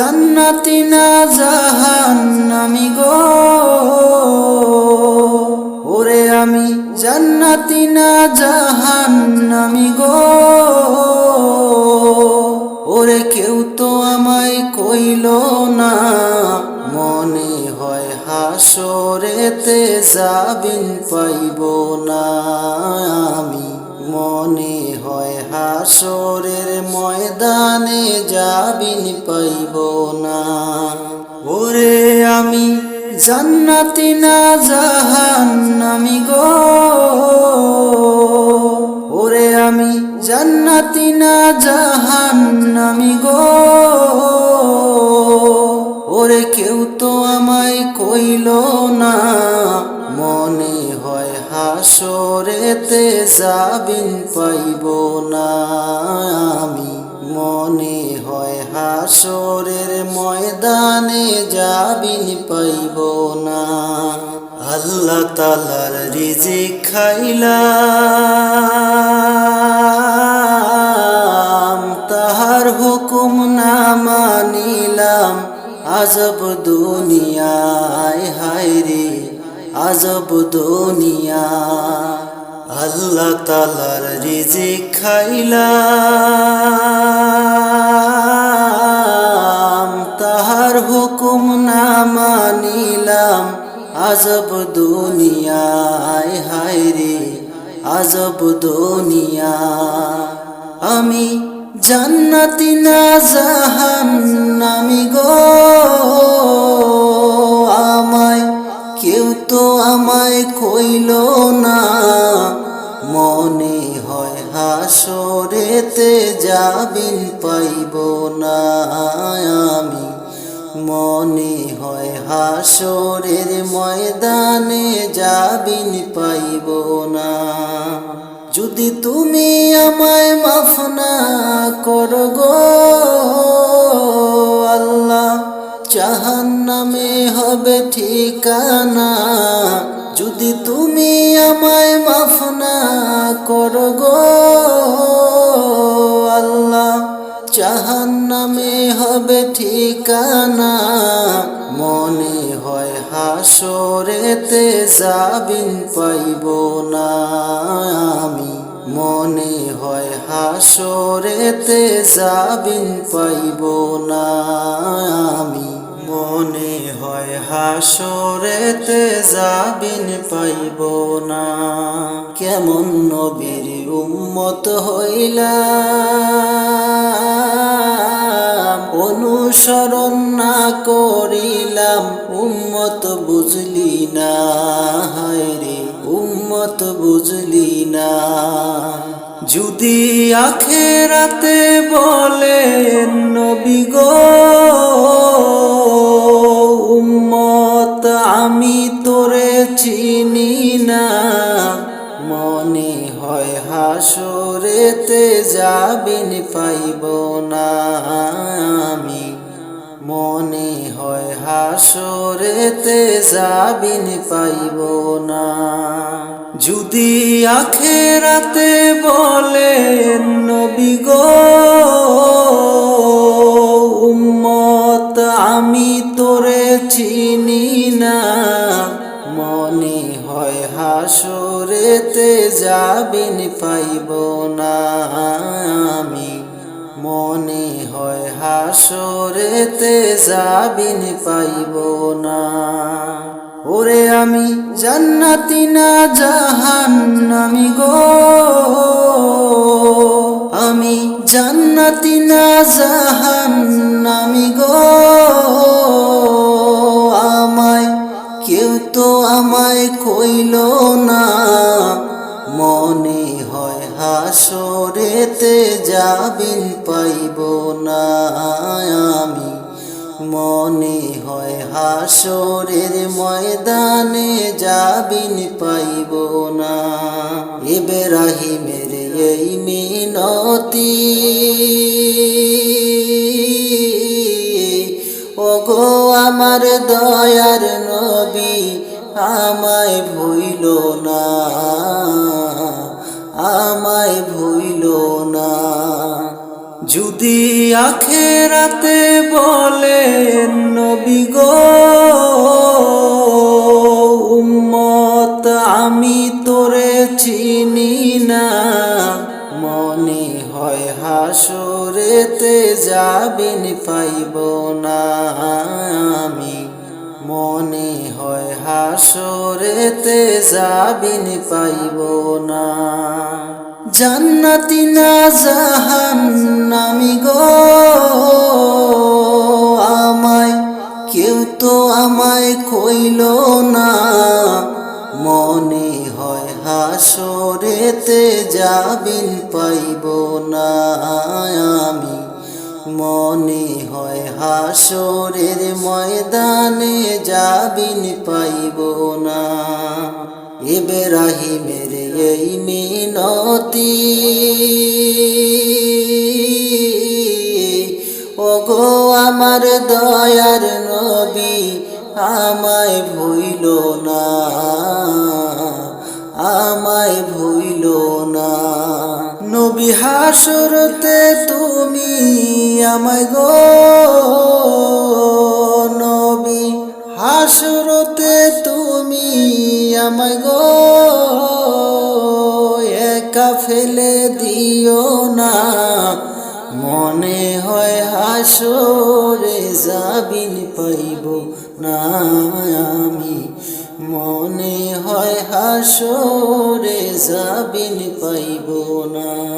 জান্নাতি না জাহান্নামি গো। ওরে আমি জান্নাতি না জাহান্নামি গো। ওরে কেউ তো আমায় কইল না, মনে হয় হাসরেতে যাবিন পাইব না। আমি মনে হয় হাসরের পাইব না। ওরে আমি জান্নাতি না জাহান্নামি গো। ওরে আমি জান্নাতি না জাহান্নামি গো। ওরে কেউ তো আমায় কইল না, মনে হয় হাসরেতে যাবিন পাইব না আমি। মনে হয় হাসরের ময়দানে যাবিন পাইব না। আল্লাহ তালার রিজিক খাইলাম, তাহার হুকুম না মানিলাম। আজব দুনিয়ায়, হায় রে, আজব দুনিয়া। আল্লাহ তালার রিজিক খাইলাম। আজব দুনিয়ায় হায় রে, আজব দুনিয়া। আমি জান্নাতি না জাহান্নামি গো, আমায় কেউ তো আমায় কইল না। মনে হয় হাসরেতে যাবিন পাইব না আমি মনে হয় হাসরের ময়দানে যাবিন পাইব না। যদি তুমি আমায় মাফ না করো গো আল্লাহ জাহান নামে হবে ঠিকানা। যদি তুমি আমায় মাফ না করো গো আল্লাহ জাহান নামে হবে ঠিকানা। মনে হয় হাসরেতে যাবিন পাইব না। আমি মনে হয় হাসরেতে যাবিন পাইব না। আমি মনে হয় হাসরেতে যাবিন পাইব না। কেমন নবীর উম্মত হইলাম, অনুসরণ না করিলাম, উম্মত বুঝলি না। হায় রে উম্মত বুঝলি না। যদি আখেরাতে বলে নবী গো, উম্মত আমি তোরে চিনি না। মনে হয় হাসরেতে যাবিন পাইব না। আমি মনে হয় হাসরেতে যাবিন পাইব না। যদি আখেরাতে বলে নবী গো, উম্মত, আমি তোরে চিনি না। মনে হয় হাসরেতে যাবিন পাইব না। আমি মনে হয় হাসরেতে যাবিন পাইব না। ওরে আমি জান্নাতি না জাহান্নামি গো। আমি জান্নাতি না জাহান্নামি গো। আমায় কেউ তো আমায় কইল না, মনে হাসরেতে যাবিন পাইব না আমি। মনে হয় হাসরের ময়দানে যাবিন পাইব না। এবেরাহিমের এই মিনতি। ওগো আমার দয়ার নবী, আমায় ভুইল না। আমায় ভুইল না। যদি আখেরাতে বলে নবী গো, উম্মত, আমি তোরে চিনি না। মনে হয় হাসরেতে যাবিন পাইব না আমি। মনে হয় হাসরেতে যাবিন পাইব না। জান্নাতি না জাহান্নামি গো। আমায় কেউ তো আমায় কইল না। মনে হয় হাসরেতে যাবিন পাইব না। আমি মনে হয় হাসরের ময়দানে যাবিন পাইব না। এবেরাহিমের এই মিনতি। ওগো আমার দয়ার নবী, আমায় ভুইল না। আমায় ভুইল না। নবী হাসরতে তুমি আমায় গো নবী হাসরতে তুমি আমায় গো একা ফেলে দিও না। মনে হয় হাসরে যাবিন পাইব না আমি। মনে হাসরে জাবিন পাইব না।